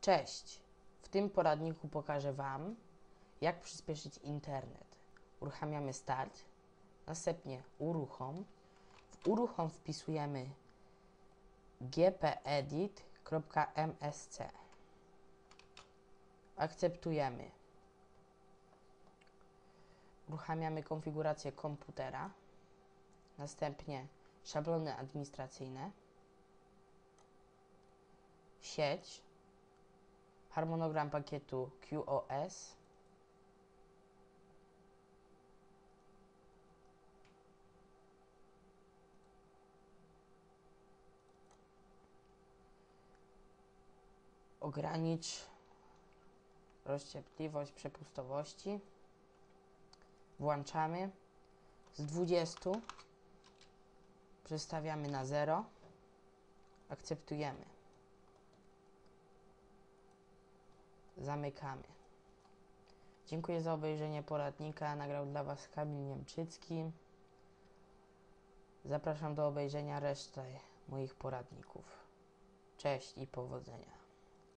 Cześć! W tym poradniku pokażę Wam, jak przyspieszyć internet. Uruchamiamy Start, następnie Uruchom. W Uruchom wpisujemy gpedit.msc. Akceptujemy. Uruchamiamy konfigurację komputera, następnie szablony administracyjne, sieć, harmonogram pakietu QoS, ogranicz rozcierpliwość przepustowości, włączamy, z 20 przestawiamy na 0, akceptujemy. Zamykamy. Dziękuję za obejrzenie poradnika. Nagrał dla Was Kamil Niemczycki. Zapraszam do obejrzenia reszty moich poradników. Cześć i powodzenia.